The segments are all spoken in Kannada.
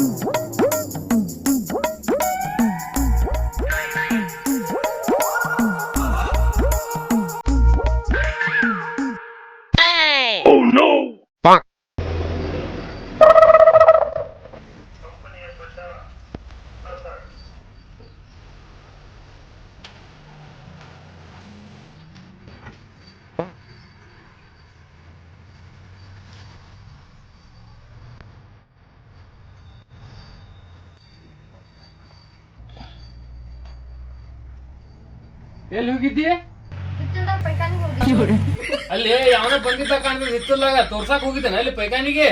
Mm-hmm. ಎಲ್ಲಿ ಹೋಗಿದ್ದಿ. ಅಲ್ಲಿ ಯಾವನ ಬಂದಿದ್ದ ಕಾಣ್ತದೆ ಹಿತ್ತಲಾಗ ತೋರ್ಸಾಕ್ ಹೋಗಿದ್ದಾನೆ. ಅಲ್ಲಿ ಪೈಖಾನಿಗೆ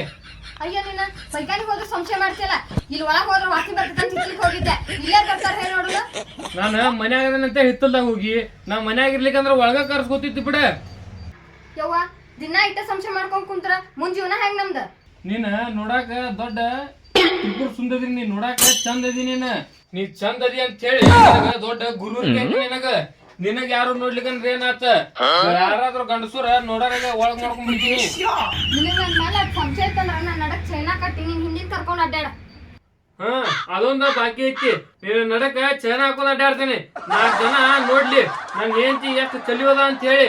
ಅಯ್ಯೋ ನೀನ ಪೈಖಾನಿಗೆ ಹೋದ್ರೆ ಸಂಶಯ ಮಾಡ್ತಿಯಲ್ಲ? ಇಲ್ಲಿ ಒಳಗ್ ಹೋದ್ರೆ ವಾಸಿ ಬರ್ತದೆ ಅಂತ ಹೋಗಿದ್ದೆ. ಇಲ್ಲೇ ಬರ್ತಾರ ಹೇಳಿ ನೋಡುದು ನಾನು ಮನ್ಯಾಗದಂತೆ ಹಿತ್ತಲ್ದಾಗ ಹೋಗಿ. ನಾ ಮನ್ಯಾಗ ಇರ್ಲಿಕ್ಕಂದ್ರ ಒಳಗ ಕರ್ಸ್ಕೊತಿದ್ದಿ ಬಿಡ. ಯವ್ವ ದಿನ ಇಟ್ಟ ಸಂಶಯ ಮಾಡ್ಕೊಂಡ್ ಕುಂತ್ರ ಮುಂದ್ ಜೀವನ ಹೆಂಗ್ ನಮ್ದ? ನೀನ ನೋಡಾಕ ದೊಡ್ಡ ಇಬ್ಬರು ಸುಂದರಿ ನೀ ನೋಡಾಕ ಚಂದ ಅದಿ ನೀನ್. ನೀ ಚಂದ ಅದಿ ಅಂತ ಹೇಳಿ ದೊಡ್ಡ ಗುರು ನಿನಗ. ನಿನಗ ಯಾರು ನೋಡ್ಲಿಕ್ಕಂದ್ರ ಏನಾತ? ಯಾರಾದ್ರೂ ಗಂಡಸುರ ನೋಡಾರಾಗ ಒಳಗ್ ಮಾಡ್ಕೊಂಡ್ ಬಿಡ್ತೀನಿ. ನಿನಗ್ ನನ್ ಮೇಲೆ ಅಷ್ಟ್ ಸಂಶಯ ನಾನ್ ನಡಕ್ ಚೈನಾ ಕಟ್ಟಿ ನೀನ್ ಹಿಂದಿನ ಕರ್ಕೊಂಡ್ ಅಡ್ಡಾಡ ಹಾ ಅದೊಂದ ಬಾಕಿ ಐತಿ. ನೀನು ನಡಕ ಚೈನಾ ಹಾಕೊಂಡ್ ಅಡ್ಡಾಡ್ತೇನೆ ನಾಲ್ಕು ಜನ ನೋಡ್ಲಿ. ನನ್ ಹೆಂಡತಿ ಎಷ್ಟು ಚಲಿಯೋದ ಅಂತ ಹೇಳಿ.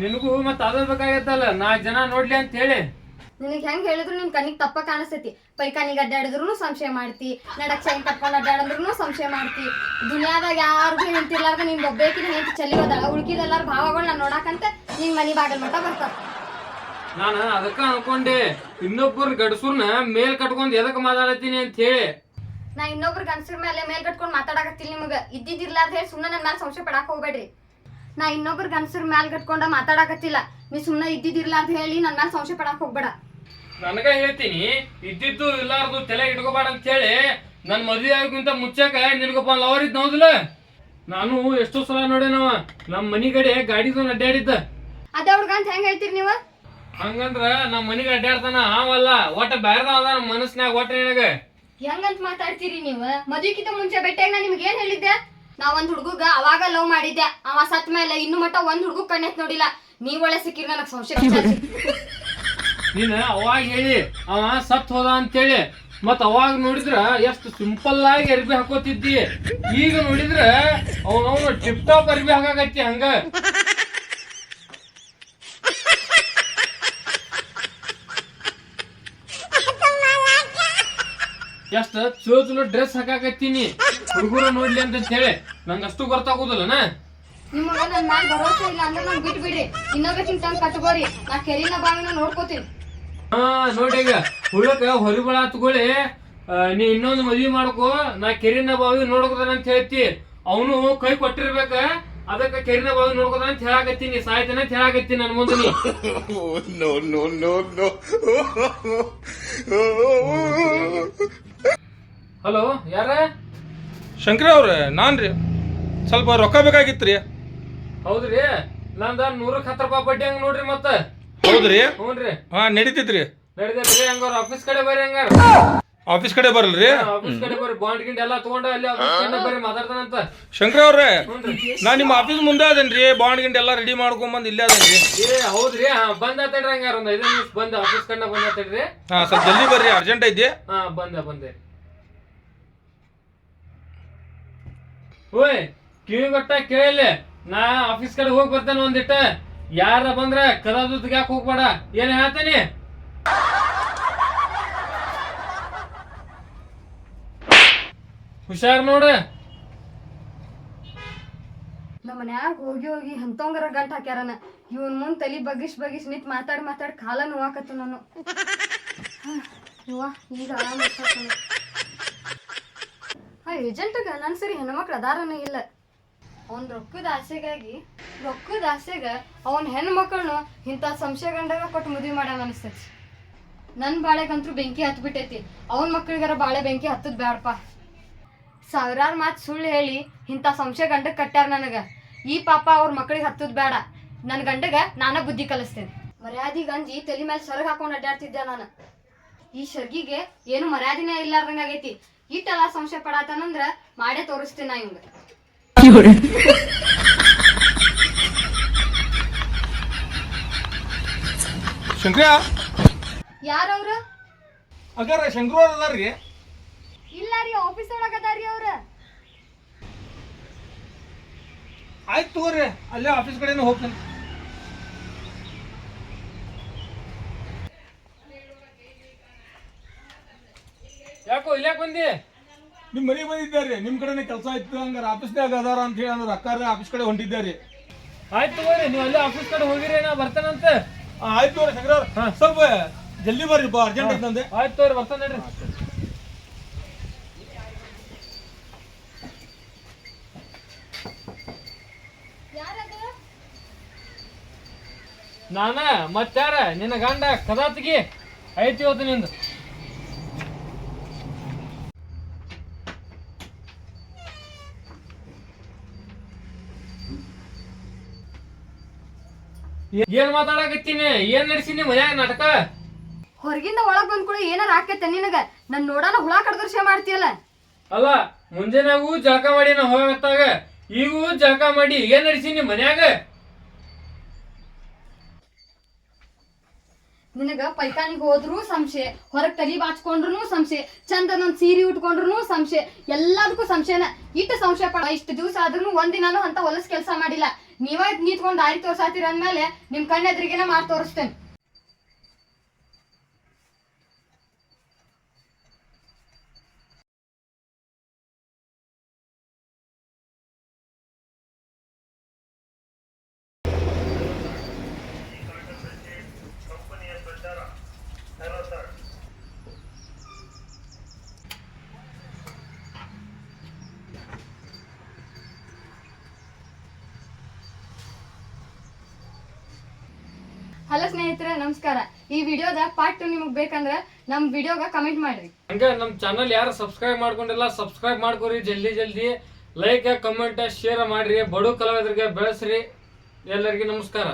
ನಿನಗೂ ಮತ್ತ ಅದ ಬೇಕಾಗತ್ತಲ್ಲ. ನಾಲ್ಕು ಜನ ನೋಡ್ಲಿ ಅಂತ ಹೇಳಿ. ನಿನಗ್ ಹೆಂಗ್ ಹೇಳಿದ್ರು ನಿನ್ ಕಣ್ಣಿಗೆ ತಪ್ಪ ಕಾಣಿಸ್ತೈತಿ. ಪೈಕಾನಿಗೆ ಅಡ್ಡಾಡಿದ್ರು ಸಂಶಯ ಮಾಡ್ತಿ. ನಡಕ್ ಚೈನ್ ಕಟ್ಕೊಂಡ್ ಅಡ್ಡಾಡಿದ್ರು ಸಂಶಯ ಮಾಡ್ತಿ. ದುನಿಯಾದಾಗ ಯಾರಿಗೂ ಹೆಂತಿರ್ಲಾರ್ದ ನಿನ್ ಒಬ್ಬೇಕಿನ ಹೆಂತಿ ಚಲಿಯೋದಲ್ಲ ಉಳ್ಕಿದೆಲ್ಲಾರ ಭಾವಗಳು ಭಾವಗಳನ್ನ ನೋಡಾಕಂತ ನಿನ್ ಮನಿ ಬಾಗಲ್ ಮಟ್ಟ ಬರ್ತಾರ ನಾನು ಅದಕ್ಕ ಅನ್ಕೊಂಡೆ ಇನ್ನೊಬ್ಬರ ಗಡ್ಸುರ್ನ ಮೇಲ್ ಕಟ್ಕೊಂಡ್ ಎದಕ್ ಮಾತಾಡತ್ತೀನಿ ಅಂತ ಹೇಳಿ. ನಾ ಇನ್ನೊಬ್ರ ಗನ್ಸರ್ ಮೇಲೆ ಮೇಲ್ ಕಟ್ಕೊಂಡ್ ಮಾತಾಡಕತ್ತಿಲ್ಲ ನಿಮಗ. ಇದ್ದಿದ್ದಿರ್ಲಾರ್ದ ಹೇಳಿ ಸುಮ್ಮನೆ ನನ್ನ ಮೇಲೆ ಸಂಶಯ ಪಡಾಕ್ ಹೋಗ್ಬೇಡ್ರಿ. ನಾ ಇನ್ನೊಬ್ರ ಗಂಡಸ್ರ ಮ್ಯಾಲ್ ಕಟ್ಕೊಂಡ ಮಾತಾಡಕತ್ತಿಲ್ಲ. ನೀ ಸುಮ್ಮನೆ ಇದ್ದಿದ್ದಿರ್ಲಾರ್ದ ಹೇಳಿ ನನ್ ಮೇಲೆ ಸಂಶಯ ಪಡಾಕ್ ಹೋಗ್ಬೇಡ. ನನಗ ಹೇಳ್ತೀನಿ ಇದ್ದಿದ್ದು ಇಲ್ಲಾರ್ದು ತಲೆ ಇಟ್ಕೋಬಾರ ಅಂತ ಹೇಳಿ ನನ್ ಮದ್ವೆ ಆಗಕ್ಕಿಂತ ಮುಚ್ಚಾಕ ನಿನಗೊಬ್ಬ ಲವರ್ ಇದ್ ಹೌದಿಲ್ಲ? ನಾನು ಎಷ್ಟೋ ಸಲ ನೋಡೇನವ ನಮ್ ಮನಿ ಕಡೆ ಗಾಡಿ ತೊಗೊಂಡ್ ಅಡ್ಡಾಡಿದ್ದ ಅದ ಹೆಂಗ್ ಹೇಳ್ತೀರಿ ನೀವು? ಹಂಗಂದ್ರ ನಮ್ ಮನಿಗೆ ಅಡ್ಡಾಡ್ತಾನ ಅವಲ್ಲ ಒಟ್ಟ ಬ್ಯಾರದ ಅದ ನಮ್ಮ ಮನಸ್ನ್ಯಾಗ ಒಟ್ಟ ನಿನಗ. ಹೆಂಗಂತ ಮಾತಾಡ್ತೀರಿ ನೀವು? ಮದ್ವಿಕಿಂತ ಮುಂಚೆ ಭೇಟಿಯಾಗ ನಾ ನಿಮ್ಗೆ ಏನ್ ಹೇಳಿದ್ದೆ? ನಾ ಒಂದ್ ಹುಡುಗ ಅವಾಗ ಲವ್ ಮಾಡಿದ್ದೆ. ಅವ ಸತ್ ಮೇಲೆ ಇನ್ನು ಮಟ್ಟ ಒಂದ್ ಹುಡುಗ ಕಣ್ಣೆತ್ ನೋಡಿಲ್ಲ. ನೀವ್ ಒಳ್ಳೆ ಸಿಕ್ಕಿರಿ ನನಗ್ ಸಂಶಯ. ನೀನ್ ಅವಾಗ ಹೇಳಿ ಅವ ಸತ್ ಹೋದ ಅಂತೇಳಿ. ಮತ್ ಅವಾಗ ನೋಡಿದ್ರ ಎಷ್ಟು ಸಿಂಪಲ್ ಆಗಿ ಅರ್ಬಿ ಹಾಕೋತಿದ್ದಿ. ಈಗ ನೋಡಿದ್ರ ಅವನವನು ಟಿಪ್ ಟಾಪ್ ಅರ್ಬಿ ಹಾಕಾಕತ್ತಿ ಹಂಗ. ಎಷ್ಟ ಚಲೋ ಚಲೋ ಡ್ರೆಸ್ ಹಾಕಾಕತ್ತೀನಿ ಹುಡುಗರು ನೋಡ್ಲಿ ಅಂತ ಹೇಳಿ ನಂಗೆ ಅಷ್ಟು ಗೊತ್ತಾಗೋದಿಲ್ಲನ ನಿಮಗ ನನ್ ಮ್ಯಾಲ ಭರವಸೆ ಇಲ್ಲ ಅಂದ್ರೆ ನಾನು ಬಿಟ್ ಇನ್ನೊಬ್ಬ ಚಿಂತ ಕಟ್ಕೋರಿ. ನಾ ಕೆರಿನ ಬಾವಿನ ನೋಡ್ಕೋತೀನಿ. ಹಾ ನೋಡಿ ಈಗ ಹುಳಕ ಹೊರಿಬಳ ಹತ್ಕೊಳ್ಳಿ ನೀ ಇನ್ನೊಂದು ಮದ್ವಿ ಮಾಡ್ಕೋ. ನಾ ಕೆರಿನ ಬಾವಿ ನೋಡ್ಕೋತಾನ ಅಂತ ಹೇಳ್ತಿ. ಅವನು ಕೈ ಕೊಟ್ಟಿರ್ಬೇಕ. ಅದಕ್ಕೆ ಕೆರಿನ ಬಾವಿ ನೋಡ್ಕೋತಾನ ಅಂತ ಹೇಳಾಕತ್ತೀನಿ ಸಾಯ್ತಾನ ಅಂತ ಹೇಳಾಕತ್ತೀನಿ ನನ್ ಮುಂದೆ ನೀ. ಹಲೋ ಯಾರ? ಶಂಕರ ಅವ್ರ ನಾನ್ ರೀ. ಸ್ವಲ್ಪ ರೊಕ್ಕ ಬೇಕಾಗಿತ್ತು ರೀ ಹೌದ್ರಿ? ನಂದ ನೂರಕ್ಕೆ ಹತ್ತು ರೂಪಾಯಿ ಬಡ್ಡಿ ಹಂಗ ನೋಡ್ರಿ ಮತ್ತ. ಹೌದ್ರಿ? ಹ್ಞೂನ್ರಿ ಹಾ ನಡೀತೈತ್ರಿ. ನಡಿದೈತ್ರಿ ಹಂಗಾರ ಆಫೀಸ್ ಕಡೆ ಬರ್ರಿ ಹಂಗಾರ. ಆಫೀಸ್ ಕಡೆ ಬರಲ್ರಿ? ಆಫೀಸ್ ಕಡೆ ಬರ್ರಿ. ಬಾಂಡ್ ಗಿಂಡ್ ಎಲ್ಲಾ ತಗೊಂಡ ಅಲ್ಲಿ ಆಫೀಸ್ ಕಡೆ ಬರ್ರಿ ಮಾತಾಡ್ತಾನಂತ ಶಂಕರ ಅವ್ರೆ ನಾ ನಿಮ್ಮ ಆಫೀಸ್ ಮುಂದೆ ಅದೇನ್ರಿ ಬಾಂಡ್ ಗಿಂಡ್ ಎಲ್ಲಾ ರೆಡಿ ಮಾಡ್ಕೊಂಬಂದ್ ಇಲ್ಲೇ ಅದೇನ್ರಿ. ಏ ಹೌದ್ರಿ ಹಾ ಬಂದ ತಡ್ರಿ ಹಂಗಾರ ಒಂದ್ ಐದು ನಿಮಿಷ ಬಂದ ಆಫೀಸ್ ಕಂಡ ಬಂದ ತಡ್ರಿ ಹಾ ಸ್ವಲ್ಪ ಜಲ್ದಿ ಬರ್ರಿ ಅರ್ಜೆಂಟ್ ಐತಿ. ಹಾ ಬಂದೆ ಬಂದೆ. ಓಯ್ ಕಿವಿ ಗೊಟ್ಟ ಕೇಳಿ ನಾ ಆಫೀಸ್ ಕಡೆ ಹೋಗಿ ಬರ್ತೇನೆ ಒಂದಿಟ್ಟ. ಯಾರ ಬಂದ್ರ ಕದಾದು ಯಾಕೆ ಹೋಗ್ಬೇಡ? ಏನ್ ಹೇಳ್ತೇನೆ? ಹುಷಾರ್ ನೋಡ. ನಮ್ಮ ಮನ್ಯಾಗ ಹೋಗಿ ಹೋಗಿ ಹಂತೋಂಗರ ಗಂಟ್ ಹಾಕ್ಯಾರನ. ಇವನ್ ಮುಂದ್ ತಲಿ ಬಗ್ಗಿಸ್ ಬಗ್ಗಿಸ್ ನಿಂತ್ ಮಾತಾಡಿ ಮಾತಾಡಿ ಕಾಲ ನೋವಾಕತ್ತು ನಾನು ಯವ್ವ, ಈಗ. ಆ ಏಜೆಂಟ್ಗ ನನ್ ಸರಿ ಹೆಣ್ಮಕ್ಳು ಅದಾರನ ಇಲ್ಲ. ಅವ್ನ ರೊಕ್ಕದ ಆಸೆಗಾಗಿ ರೊಕ್ಕದ ಆಸೆಗ ಅವನ್ ಹೆಣ್ಮಕ್ಳನ್ನು ಇಂಥ ಸಂಶಯ ಗಂಡಾಗ ಕೊಟ್ಟು ಮದುವೆ ಮಾಡ್ಯಾನ ಅನಿಸ್ತೈತಿ. ನನ್ನ ಬಾಳೆಗಂತೂ ಬೆಂಕಿ ಹತ್ಬಿಟ್ಟೈತಿ. ಅವನ್ ಮಕ್ಳಿಗಾರ ಬಾಳೆ ಬೆಂಕಿ ಹತ್ತದ್ ಬ್ಯಾಡಪ್ಪ ಸಾವಿರಾರು ಮಾತು ಸುಳ್ಳು ಹೇಳಿ ಇಂಥ ಸಂಶಯ ಗಂಡ ಕಟ್ಟ್ಯಾರ ನನಗೆ. ಈ ಪಾಪ ಅವ್ರ ಮಕ್ಳಿಗೆ ಹತ್ತದ್ ಬೇಡ ನನ್ನ ಗಂಡಗ ನಾನ ಬುದ್ಧಿ ಕಲಿಸ್ತೇನೆ. ಮರ್ಯಾದಿ ಗಂಜಿ ತಲೆ ಮೇಲೆ ಸರಗ್ ಹಾಕೊಂಡು ಅಡ್ಡಾಡ್ತಿದ್ದೆ ನಾನು. ಈ ಶರ್ಗಿಗೆ ಏನು ಮರ್ಯಾದಿನೇ ಇಲ್ಲಾರ್ದಂಗ ಆಗೈತಿ. ಇಟ್ಟೆಲ್ಲ ಸಂಶಯ ಪಡಾತನಂದ್ರ ಮಾಡೇ ತೋರಿಸ್ತೀನಿ ನಾ ಇವಂಗ ಶಂಕರ ಯಾರವ್ರು? ಅಗಾರ ಶಂಕರ ಅವ್ರ ಅದಾರ್ರಿ ರೀ ಆಫೀಸ್ ಒಳಗ ಅದಾರಿ ಅವ್ರ. ಆಯ್ತು ತಗೋರಿ ಅಲ್ಲೇ ಆಫೀಸ್ ಕಡೆನೂ ಹೋಗ್ತೇನೆ. ಯಾಕೋ ಇಲ್ಯಾಕ್ ಬಂದಿ? ನಿಮ್ಮ ಮನೆಗೆ ಬಂದಿದ್ದಾರೆ ನಿಮ್ಮ ಕಡೆನೇ ಕೆಲಸ ಹಂಗಾರ ಆಫೀಸ್ ನಾಗ ಅದಾರ ಅಂತ ಹೇಳಿ ಅಂದ್ರೆ ಅಕ್ಕಾರ ಆಫೀಸ್ ಕಡೆ ಹೊಂಟಿದ್ದಾರೆ ಆಯ್ತು ತಗೋರಿ ನೀವು ಅಲ್ಲೇ ಆಫೀಸ್ ಕಡೆ ಹೋಗಿರಿ ನಾ ಬರ್ತಾನಂತ. ಆಯ್ತು ತಗೋರಿ ಶಂಕರವ್ರ. ಸ್ವಲ್ಪ ಜಲ್ದಿ ಬರ್ರಿ ಬಾ ಅರ್ಜೆಂಟ್ ಐತಂದೆ ಆಯ್ತು ತಗೋರಿ ಬರ್ತಾನೆ ನೋಡ್ರಿ. ನಾನ ಮತ್ತಾರ ನಿನ್ನ ಗಂಡ ಕದಾತಿಗೆ ಐತಿ ಇವತ್ತು ನಿಂದು. ಏನ್ ಮಾತಾಡಕತ್ತೀನಿ? ಏನ್ ನಡೆಸಿನಿ ಮನ್ಯಾಗ ನಾಟಕ? ಹೊರಗಿಂದ ಒಳಗ್ ಬಂದ್ ಕೂಡ ಏನಾರ ಆಕೈತೆ ನಿನಗ? ನನ್ ನೋಡಾನ ಹುಳ ಕಡ್ದರ್ಶೆ ಮಾಡ್ತೀಯಲ್ಲ? ಅಲ್ಲ ಮುಂಜಾನೆಗೂ ಜಳಕ ಮಾಡಿ ನಾ ಹೋಗತ್ತಾಗ ಈಗೂ ಜಳಕ ಮಾಡಿ ಏನ್ ನಡೆಸಿನಿ ಮನ್ಯಾಗ? ನಿನಗ ಪೈಕಾನಿಗೆ ಹೋದ್ರು ಸಂಶಯ ಹೊರಗ್ ತಲಿ ಬಾಚ್ಕೊಂಡ್ರು ಸಂಶಯ ಚಂದ ನನ್ ಸೀರೆ ಉಟ್ಕೊಂಡ್ರು ಸಂಶಯ ಎಲ್ಲದಕ್ಕೂ ಸಂಶಯನ. ಇಟ್ಟು ಸಂಶಯ ಪಡ ಇಷ್ಟು ದಿವಸ ಆದ್ರೂ ಒಂದಿನಾನು ಅಂತ ಹೊಲಸ್ ಕೆಲಸ ಮಾಡಿಲ್ಲ. ನೀವ ನಿಂತ್ಕೊಂಡು ದಾರಿ ತೋರ್ಸಾತೀರ ಅಂದ್ಮೇಲೆ ನಿಮ್ ಕಣ್ಣೆದ್ರಿಗೆನ ಮಾಡಿ ತೋರಿಸ್ತೇನೆ. ಸ್ನೇಹಿತರೆ, ನಮಸ್ಕಾರ. ಈ ವಿಡಿಯೋದ ಪಾರ್ಟ್ ಟು ನಿಮಗೆ ಬೇಕಂದ್ರ ನಮ್ ವಿಡಿಯೋಗ ಕಮೆಂಟ್ ಮಾಡ್ರಿ. ಹಂಗ ನಮ್ ಚಾನಲ್ ಯಾರು ಸಬ್ಸ್ಕ್ರೈಬ್ ಮಾಡ್ಕೊಂಡಿಲ್ಲ ಸಬ್ಸ್ಕ್ರೈಬ್ ಮಾಡ್ಕೊರಿ, ಜಲ್ದಿ ಜಲ್ದಿ. ಲೈಕ್ ಕಮೆಂಟ್ ಶೇರ್ ಮಾಡ್ರಿ. ಬಡು ಕಲಾವಿದರಿಗೆ ಬೆಳೆಸ್ರಿ. ಎಲ್ಲರಿಗೂ ನಮಸ್ಕಾರ.